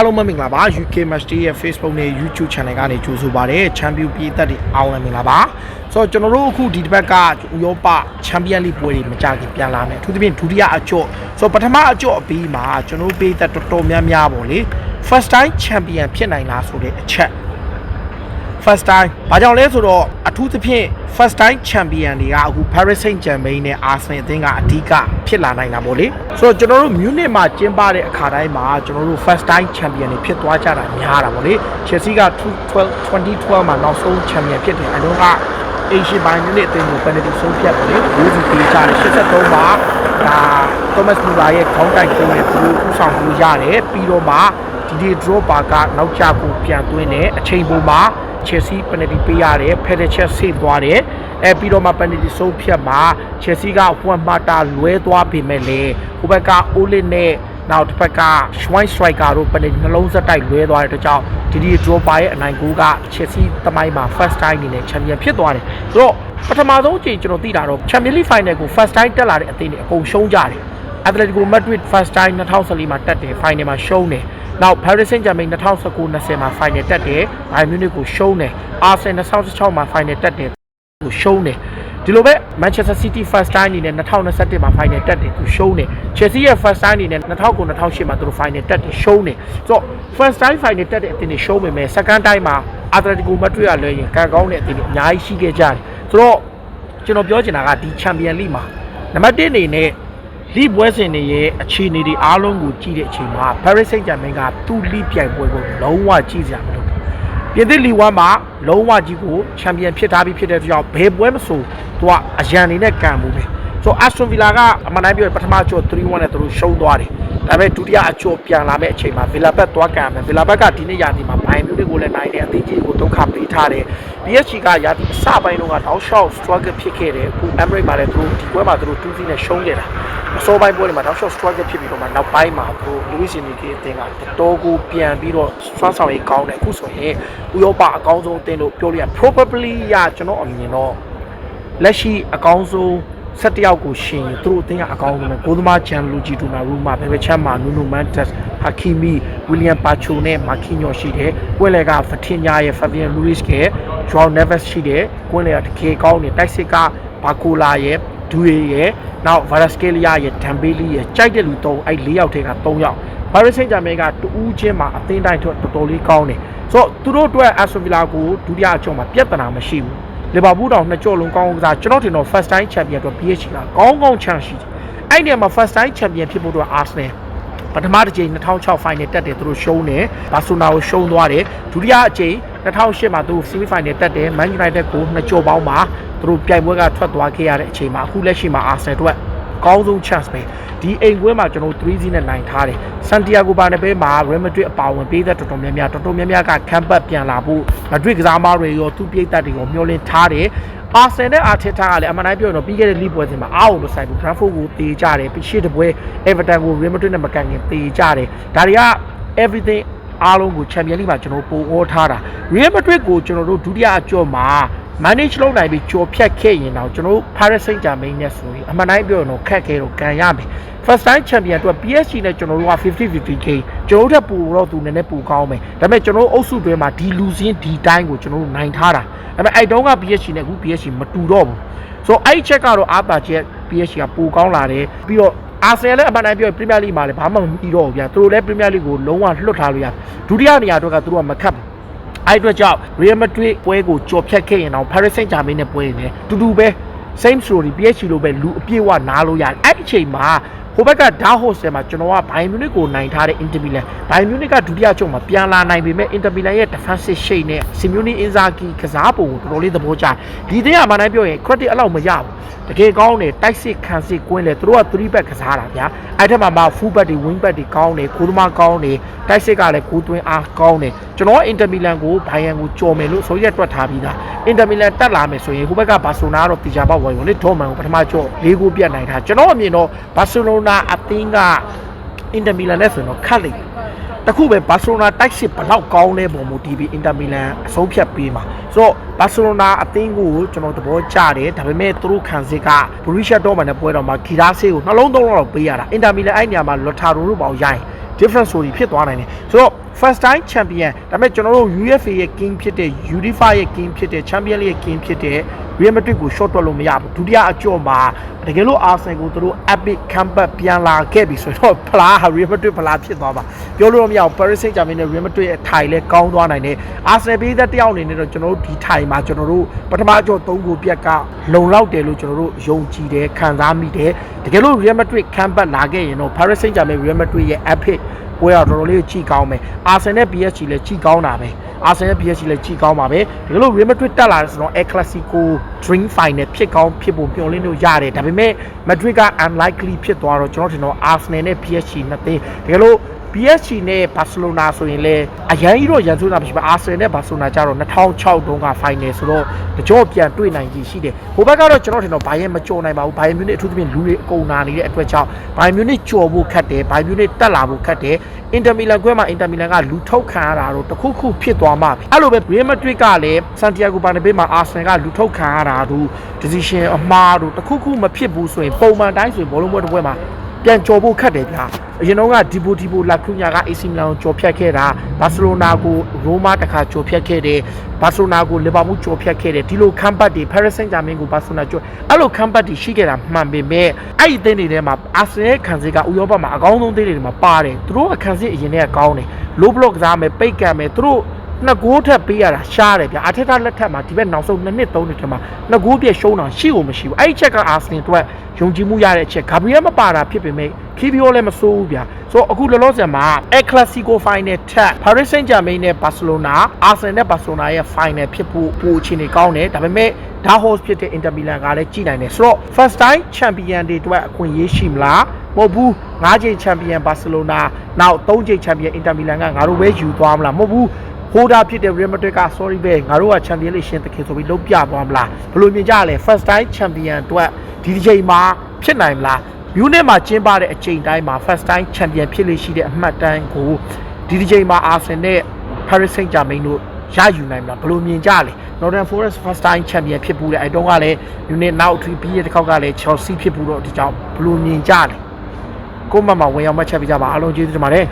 အားလုံးပဲမင်္ဂလာပါ UK Match Day ရဲ့ Facebook နဲ့ YouTube Channel ကနေကြိုဆိုပါရစေ Champion ပြည်သက်တွေအားလုံးပဲမင်္ဂလာပါဆိုတော့ကျွန်တော်တို့အခုဒီတစ်ပတ်ကဥရောပ Champion League ပွဲတွေမကြခင်ပြန်လာမယ်အထူးသဖြင့်ဒုတိယအကျော့ဆိုတော့ပထမအကျော့အပြီးမှာကျွန်တော်တို့ပြည်သက်တော်တော်များများပေါ့လေ First time Champion ဖြစ်နိုင်လားဆိုတဲ့အချက် first time ဘာကြောင့်လဲဆိုတော့ အထူးသဖြင့် first time champion တွေကအခု Paris Saint-Germain နဲ့ Arsenal အသင်းကအဓိကဖြစ်လာနိုင်တာပေါ့လေဆိုတော့ကျွန်တော်တို့ Munich မှာကျင်းပတဲ့အခါတိုင်းမှာကျွန်တော်တို့ first time champion တွေဖြစ်သွားကြတာများတာပေါ့လေ Chelsea က2012 2012မှာနောက်ဆုံး champion ဖြစ်တယ်အဲတော့က Asian Bayern Munich အသင်းကို penalty ဆုံးဖြတ်တယ်လေဂိုးစီပေးကြတယ်83မှာဒါ Thomas Müller ရဲ့ခေါင်းတိုက်ကိုနဲ့သူဦးဆောင်မှုရတယ်ပြီးတော့မှဒီဒီ drop ပါကနောက်ကျကိုပြန်သွင်းတယ်အချိန်ပုံမှာ Chelsea penalty ပေးရတယ်ဖက်ဒချက်ဆေးသွားတယ်အဲပြီးတော့မှ penalty ဆုံးဖြတ်မှာ Chelsea ကဟွမ်မာတာလွဲသွားပေမဲ့လေဟိုဘက်က Olin နဲ့နောက်တစ်ဖက်က Schwein Striker တို့ penalty နှလုံးဆက်တိုက်လွဲသွားတဲ့အတွက်ကြောင့်ဒီဒီ draw ပါရဲ့အနိုင်ဂိုးက Chelsea တမိုင်းမှာ first time အနေနဲ့ champion ဖြစ်သွားတယ်ဆိုတော့ပထမဆုံးအချိန်ကျွန်တော်သိတာတော့ Champions League final ကို first time တက်လာတဲ့အသင်းတွေအကုန်ရှုံးကြတယ် Atletico Madrid first time 2014မှာတက်တယ် final မှာရှုံးတယ် နောက် Paris Saint-Germain 2019-20မှာ final တက်တယ် Bayern Munich ကိုရှုံးတယ် Arsenal 2016မှာ final တက်တယ်ကိုရှုံးတယ်ဒီလိုပဲ Manchester City first time အနေနဲ့2021မှာ final တက်တယ်သူရှုံးတယ် Chelsea ရဲ့ first time အနေနဲ့2009-2008မှာသူတို့ final တက်တယ်ရှုံးတယ်ဆိုတော့ first time final တက်တဲ့အသင်းတွေရှုံးပေမဲ့ second time မှာ Atletico Madrid ကလည်းရင်ကံကောင်းတဲ့အသင်းတွေအများကြီးရှိခဲ့ကြတယ်ဆိုတော့ကျွန်တော်ပြောချင်တာကဒီ Champion League မှာနံပါတ်1အနေနဲ့ လိပွဲစဉ်တွေရဲ့အခြေအနေတွေအားလုံးကိုကြည့်တဲ့အချိန်မှာ Paris Saint-Germain ကသူ့လိပြိုင်ပွဲကိုလုံးဝကြည့်စရာမလိုဘူး။ပြင်သစ်လီဝမ်မှာလုံးဝကြီးကိုချန်ပီယံဖြစ်ထားပြီးဖြစ်တဲ့ကြောင့်ဘယ်ပွဲမဆိုသူကအရန်နေနဲ့ကန်မှုပဲ။ဆို Aston Villa ကအမှန်တမ်းပြောရင်ပထမအကျော်3-1နဲ့သူတို့ရှုံးသွားတယ်။ ဒါပေမဲ့ဒုတိယအကျော်ပြန်လာမဲ့အချိန်မှာ Villa ဘက်သွားကန်မယ်။ Villa ဘက်ကဒီနေ့ရာသီမှာဘိုင်မြူနစ်ကိုလည်းနိုင်တယ်အသင်းကြီးကိုဒုက္ခပေးထားတယ်။ PSG ကရာသီအစပိုင်းတုန်းကတောက်လျှောက် struggle ဖြစ်ခဲ့တယ်။အခု Emirates မှာလည်းသူတို့ဒီပွဲမှာသူတို့2-0နဲ့ရှုံးခဲ့တာ။အစောပိုင်းပွဲတွေမှာတောက်လျှောက် struggle ဖြစ်ပြီးတော့မှနောက်ပိုင်းမှာသူ Luis Enrique အသင်းကတော်ကိုပြန်ပြီးတော့စွမ်းဆောင်ရေးကောင်းတယ်အခုဆိုရင်ဥရောပအကောင်းဆုံးအသင်းလို့ပြောလို့ရ probably ရကျွန်တော်အမြင်တော့လက်ရှိအကောင်းဆုံး ဆက်တယောက်ကိုရှင်ရင်သူတို့အသင်းကအကောင်းဆုံးပဲကိုသမားချန်လူဂျီတူနာရူမာဘယ်ဘက်ချမ်းမှာနူနူမန်တက်စ်ဟာကီမီဝီလျံပါချိုနဲ့မာကီညိုရှိတယ်ကွင်းလက်ကဖတင်ညာရဲ့ဖဗီယန်လူးစ်ကဂျွန်နေဗက်ရှိတယ်ကွင်းလက်ကတကယ်ကောင်းတယ်တိုက်စစ်ကဘာကိုလာရဲ့ဒူရီရဲ့နောက်ဗာရစကယ်လီယာရဲ့ဒမ်ဘေလီရဲ့ကြိုက်တဲ့လူ၃အဲ့၄ယောက်ထဲက၃ယောက်ဘာရစ်စိတ်ဂျာမဲကတူးချင်းမှာအသင်းတိုင်းထွက်တော်တော်လေးကောင်းတယ်ဆိုတော့သူတို့အတွက်အက်ဆိုဗီလာကိုဒုတိယအချုံမှာပြဿနာမရှိဘူး လီဗာပူးတောင်နှစ်ကြော့လုံးကောင်းကစားကျွန်တော်ထင်တော့ first time champion အတွက် PSG ကကောင်းကောင်းချန်ရှိတယ်အဲ့ဒီမှာ first time champion ဖြစ်ဖို့အတွက် Arsenal ပထမတစ်ကြိမ်2006 final တက်တယ်သူတို့ရှုံးတယ်ဘာဆိုနာကိုရှုံးသွားတယ်ဒုတိယအကြိမ်2008မှာသူတို့ semi final တက်တယ် Man United ကိုနှစ်ကြော်ပေါင်းမှာသူတို့ပြိုင်ပွဲကထွက်သွားခဲ့ရတဲ့အချိန်မှာအခုလက်ရှိမှာ Arsenal တို့အကောင်းဆုံး chance ပဲဒီအိမ်ကွင်းမှာကျွန်တော်3-0နဲ့နိုင်ထားတယ် ဆန်တီယာဂိုဘာနယ်ဘေးမှာ Real Madrid အပါအဝင်ပေးသက်တော်တော်များများတော်တော်များများကခံပတ်ပြန်လာဖို့ Madrid ကစားသမားတွေရောသူ့ပြည်သက်တွေကိုမျှော်လင့်ထားတယ်အာဆင်နဲ့အာထက်တာကလည်းအမှန်တိုင်းပြောရင်တော့ပြီးခဲ့တဲ့လိပွဲစဉ်မှာအားအောင်မဆိုင်ဘူး Brentford ကိုတေးကြတယ်ပြီးရှေ့တပွဲ Everton ကို Real Madrid နဲ့မကန်ခင်တေးကြတယ်ဒါတွေက everything အားလုံးကို Champions League မှာကျွန်တော်ပို့ဩထားတာ Real Madrid ကိုကျွန်တော်တို့ဒုတိယအကျော်မှာ manage လုပ်နိုင်ပြီးကြော်ဖြတ်ခဲ့ရင်တော့ကျွန်တော်တို့ Paris Saint-Germain နဲ့ဆိုရင်အမှန်တိုင်းပြောရင်တော့ခက်ခဲတော့ကန်ရမယ် first time champion အတွက် PSG နဲ့ကျွန်တော်တို့က50-50 game ကျွန်တော်တို့ထက်ပိုတော့သူနည်းနည်းပိုကောင်းမယ်ဒါပေမဲ့ကျွန်တော်တို့အုပ်စုတွဲမှာဒီလူစင်းဒီတိုင်းကိုကျွန်တော်တို့နိုင်ထားတာဒါပေမဲ့အဲ့တုန်းက PSG နဲ့အခု PSG မတူတော့ဘူးဆိုတော့အဲ့ဒီချက်ကတော့အာသာချက် PSG ကပိုကောင်းလာတယ်ပြီးတော့အာဆင်လည်းအမှန်တမ်းပြောရင်ပရီးမီယာလိမှာလည်းဘာမှမပြီးတော့ဘူးဗျာသူတို့လည်းပရီးမီယာလိကိုလုံးဝလွတ်ထားလို့ရဒုတိယနေရာအတွက်ကသူတို့ကမခတ်ဘူး အဲ့အတွက်ကြောင့် Real Madrid ပွဲကိုကြော်ဖြတ်ခဲ့ရင်တော့ Paris Saint-Germain နဲ့ပွဲနေတူတူပဲ same story PSG လိုပဲလူအပြည့်ဝနားလို့ရတယ်အဲ့ဒီအချိန်မှာ ဟိုဘက်ကဒါဟိုဆယ်မှာကျွန်တော်ကဘိုင်မြူနစ်ကိုနိုင်ထားတဲ့ Inter Milan ဘိုင်မြူနစ်ကဒုတိယချုပ်မှာပြန်လာနိုင်ပေမဲ့ Inter Milan ရဲ့ defensive shape နဲ့ Simone Inzaghi ကစားပုံကိုတော်တော်လေးသဘောကျတယ်ဒီတင်းကမှန်းတိုင်းပြောရင် credit အလောက်မရဘူးတကယ်ကောင်းတယ်တိုက်စစ်ခံစစ်ကွင်းလေသူတို့က3 back ကစားတာဗျာအဲ့ထက်မှာမှ full back တွေ wing back တွေကောင်းတယ်ကိုသမားကောင်းတယ်တိုက်စစ်ကလည်းကိုသွင်းအားကောင်းတယ်ကျွန်တော်က Inter Milan ကိုဘိုင်ယန်ကိုကြော်မယ်လို့ဆိုရက်တွက်ထားပြီးသား Inter Milan တက်လာမယ်ဆိုရင်ဟိုဘက်ကဘာဆိုနာကတော့တီချာပေါက်ဝင်ဝင်လေဒေါ်မန်ကိုပထမကြော်၄ဂိုးပြတ်နိုင်တာကျွန်တော်အမြင်တော့ဘာစီလိုနာအသင်းကအင်တာမီလန်နဲ့ဆိုရင်တော့ခတ်လိမ့်မယ်တခုပဲဘာစီလိုနာတိုက်စစ်ဘလောက်ကောင်းလဲပုံမူတီးပြီးအင်တာမီလန်အဆုံးဖြတ်ပေးမှာဆိုတော့ဘာစီလိုနာအသင်းကိုကျွန်တော်သဘောကျတယ်ဒါပေမဲ့သူတို့ခံစစ်ကဘရီရှာဒေါ်မန်နဲ့ပွဲတော်မှာဂီရာဆေးကိုနှလုံးသုံးလောက်ပေးရတာအင်တာမီလန်အဲ့နေရာမှာလော်တာရိုတို့ပေါ့ရိုင်း different story ဖြစ်သွားနိုင်တယ်ဆိုတော့ first time champion ဒါပေမဲ့ကျွန်တော်တို့ UEFA ရဲ့ king ဖြစ်တဲ့ UEFA ရဲ့ king ဖြစ်တဲ့ champion ရဲ့ king ဖြစ်တဲ့ Real Madrid ကို short တွက်လို့မရဘူးဒုတိယအကြော့မှာတကယ်လို့ Arsenal ကိုသူတို့ epic comeback ပြန်လာခဲ့ပြီဆိုတော့ဖလားဟာ Real Madrid ဖလားဖြစ်သွားပါပြောလို့မရဘူး Paris Saint-Germain နဲ့ Real Madrid ရဲ့ထိုင်လဲကောင်းသွားနိုင်တယ် Arsenal ပေးသက်တယောက်အနေနဲ့တော့ကျွန်တော်တို့ဒီထိုင်မှာကျွန်တော်တို့ပထမအကြော့၃ကိုပြက်ကလုံလောက်တယ်လို့ကျွန်တော်တို့ယုံကြည်တယ်ခံစားမိတယ်တကယ်လို့ Real Madrid comeback လာခဲ့ရင်တော့ Paris Saint-Germain Real Madrid ရဲ့ epic ပွဲတော့တော်တော်လေးကြည့်ကောင်းမယ်အာဆင်နဲ့ PSG လည်းကြည့်ကောင်းတာပဲအာဆင်နဲ့ PSG လည်းကြည့်ကောင်းပါပဲဒါလို့ Real Madrid တက်လာတယ်ဆိုတော့ El Clasico Dream Final ဖြစ်ကောင်းဖြစ်ဖို့မျှော်လင့်လို့ရတယ်ဒါပေမဲ့ Madrid က unlikely ဖြစ်သွားတော့ကျွန်တော်ထင်တော့ Arsenal နဲ့ PSG နှစ်သင်းဒါလို့ PSG နဲ့ Barcelona ဆိုရင်လည်းအရန်ကြီးတော့ရန်စွန်းတာမရှိပါ Arsenal နဲ့ Barcelona ကြတော့2006တုန်းက final ဆိုတော့တကြောပြန်တွေ့နိုင်ကြီးရှိတယ်ဟိုဘက်ကတော့ကျွန်တော်ထင်တော့ဘိုင်ယန်မကြော်နိုင်ပါဘူးဘိုင်ယန်မြူနစ်အထူးသဖြင့်လူတွေအကုန်နာနေတဲ့အတွက်ကြောင့်ဘိုင်ယန်မြူနစ်ကြော်ဖို့ခက်တယ်ဘိုင်ယန်မြူနစ်တက်လာဖို့ခက်တယ်အင်တာမီလန်ခွဲမှာအင်တာမီလန်ကလူထုတ်ခံရတာတော့တခုခုဖြစ်သွားမှပြီအဲ့လိုပဲ Real Madrid ကလည်းဆန်တီယာဂိုဘာနာဘေးမှာ Arsenal ကလူထုတ်ခံရတာတို့ decision အမှားတို့တခုခုမဖြစ်ဘူးဆိုရင်ပုံမှန်တိုင်းဆိုရင်ဘောလုံးပွဲတစ်ပွဲမှာ ပြန်ကြော်ဖို့ခက်တယ်ဗျာအရင်တော့ကဒီပိုဒီပိုလာကူညာက AC Milan ကိုကြော်ဖြတ်ခဲ့တာဘာစီလိုနာကိုရိုမာတခါကြော်ဖြတ်ခဲ့တယ်ဘာစီလိုနာကိုလီဗာပူးကြော်ဖြတ်ခဲ့တယ်ဒီလိုခမ်ပတ်တွေ Paris Saint-Germain ကိုဘာစီလိုနာကြော်အဲ့လိုခမ်ပတ်တွေရှိခဲ့တာမှန်ပေမဲ့အဲ့ဒီအသင်းတွေထဲမှာအာဆင်ရဲ့ခံစစ်ကဥရောပမှာအကောင်းဆုံးအသင်းတွေမှာပါတယ်သူတို့ကခံစစ်အရင်တည်းကကောင်းတယ် low block ကစားမယ်ပိတ်ကံမယ်သူတို့ နှစ်ဂိုးထက်ပေးရတာရှားတယ်ဗျာအထက်ထလက်ထက်မှာဒီဘက်နောက်ဆုံးနှစ်နှစ်သုံးနှစ်ထက်မှာနှစ်ဂိုးပြည့်ရှုံးတာရှိကိုမရှိဘူးအဲ့ဒီချက်ကအာဆင်အတွက်ယုံကြည်မှုရတဲ့အချက်ဂါဘရီယယ်မပါတာဖြစ်ပေမဲ့ခီဘီယိုလည်းမစိုးဘူးဗျာဆိုတော့အခုလောလောဆယ်မှာ El Clasico final ထက် Paris Saint-Germain နဲ့ Barcelona Arsenal နဲ့ Barcelona ရဲ့ final ဖြစ်ဖို့ပိုအခြေအနေကောင်းတယ်ဒါပေမဲ့ဒါ host ဖြစ်တဲ့ Inter Milan ကလည်းကြည်နိုင်တယ်ဆိုတော့ first time champion တွေအတွက်အခွင့်အရေးရှိမလားမဟုတ်ဘူး၅ချိန် champion Barcelona နောက်၃ချိန် champion Inter Milan ကငါတို့ပဲယူသွားမလားမဟုတ်ဘူး ဟိုဒါဖြစ်တဲ့ Real Madrid က sorry ပဲငါတို့က champion လေးရှင်တခင်ဆိုပြီးလုံးပြသွားမလားဘယ်လိုမြင်ကြလဲ first time champion အတွက်ဒီဒီချိန်မှာဖြစ်နိုင်မလားမြူးနစ်မှာကျင်းပတဲ့အချိန်တိုင်းမှာ first time champion ဖြစ်လို့ရှိတဲ့အမှတ်တမ်းကိုဒီဒီချိန်မှာ Arsenal နဲ့ Paris Saint-Germain တို့ရယူနိုင်မလားဘယ်လိုမြင်ကြလဲ Northern Forest first time champion ဖြစ်ဘူးလေအဲတုန်းကလည်း unit နောက်ထီပြီးတဲ့တစ်ခေါက်ကလည်း Chelsea ဖြစ်ဘူးတော့ဒီကြောင့်ဘယ်လိုမြင်ကြလဲကိုမမဝင်အောင်မှတ်ချက်ပေးကြပါအားလုံးကျေးဇူးတင်ပါတယ်